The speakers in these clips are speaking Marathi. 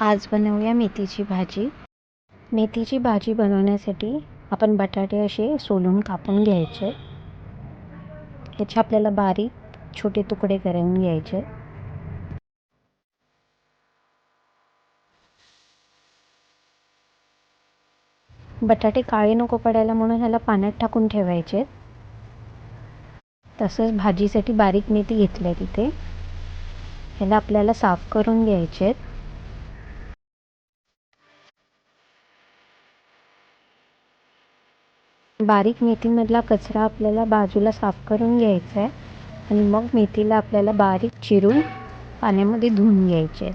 आज बनवूया मेथीची भाजी. मेथीची भाजी बनवण्यासाठी आपण बटाटे असे सोलून कापून घ्यायचे. याचे आपल्याला बारीक छोटे तुकडे करून घ्यायचे. बटाटे काळे नको पडायला म्हणून ह्याला पाण्यात टाकून ठेवायचे. तसंच भाजीसाठी बारीक मेथी घेतली आहे तिथे. ह्याला आपल्याला साफ करून घ्यायचे. आहेत बारीक मेथीमधला कचरा आपल्याला बाजूला साफ करून घ्यायचा आहे. आणि मग मेथीला आपल्याला बारीक चिरून पाण्यामध्ये धुवून घ्यायचे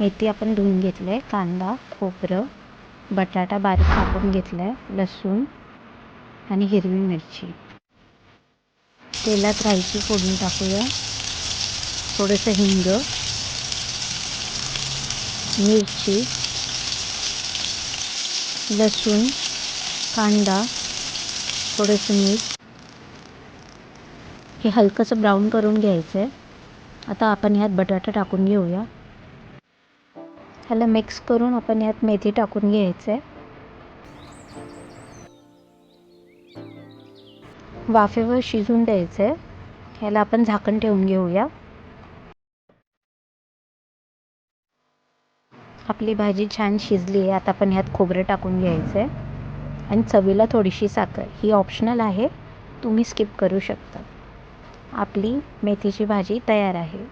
मेथी आपण धुवून घेतलं आहे कांदा खोबरं बटाटा बारीक कापून घेतला आहे लसूण आणि हिरवी मिरची. तेलात राईची फोडणी टाकूया. थोडंसं हिंग मिरची लसूण कांदा थोडंसं मीठ. हे हलकंसं ब्राऊन करून घ्यायचं आहे आता आपण ह्यात बटाटा टाकून घेऊया. ह्याला मिक्स करून आपण यात मेथी टाकून घ्यायचं आहे. वाफेवर शिजून द्यायचं आहे ह्याला आपण झाकण ठेवून घेऊया. आपली भाजी छान शिजली आहे. आता आपण ह्यात खोबरं टाकून घ्यायचं आहे आणि चवीला थोडीशी साखर. ही ऑप्शनल आहे. तुम्ही स्किप करू शकता. आपली मेथीची भाजी तयार आहे.